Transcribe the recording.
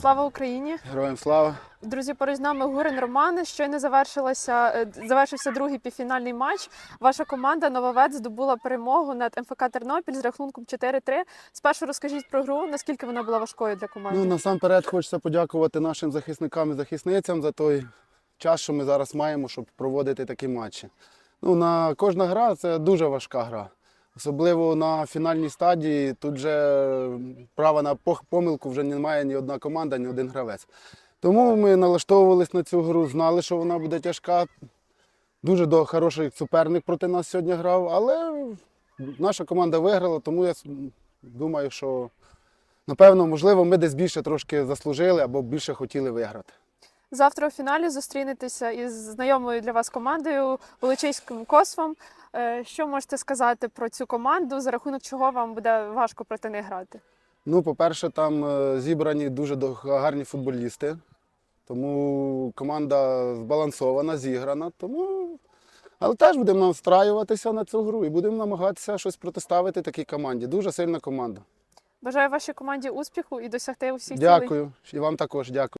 Слава Україні! Героям слава! Друзі, поруч з нами Гурин Роман. Щойно завершилося е, завершився другий півфінальний матч. Ваша команда Нововець здобула перемогу над МФК Тернопіль з рахунком 4-3. Спершу розкажіть про гру, наскільки вона була важкою для команди. Ну насамперед хочеться подякувати нашим захисникам і захисницям за той час, що ми зараз маємо, щоб проводити такі матчі. Ну, на кожна гра це дуже важка гра. Особливо на фінальній стадії. Тут вже права на помилку вже не має ні одна команда, ні один гравець. Тому ми налаштовувалися на цю гру, знали, що вона буде тяжка. Дуже хороший суперник проти нас сьогодні грав, але наша команда виграла, тому я думаю, що напевно, можливо, ми десь більше трошки заслужили або більше хотіли виграти. Завтра у фіналі зустрінетеся із знайомою для вас командою Волочиським Косвом. Е, Що можете сказати про цю команду, за рахунок чого вам буде важко проти них грати? Ну, по-перше, там е, зібрані дуже гарні футболісти, тому команда збалансована, зіграна. Тому... Але теж будемо настраюватися на цю гру і будемо намагатися щось протиставити такій команді. Дуже сильна команда. Бажаю вашій команді успіху і досягти усіх цілей. Дякую. І вам також дякую.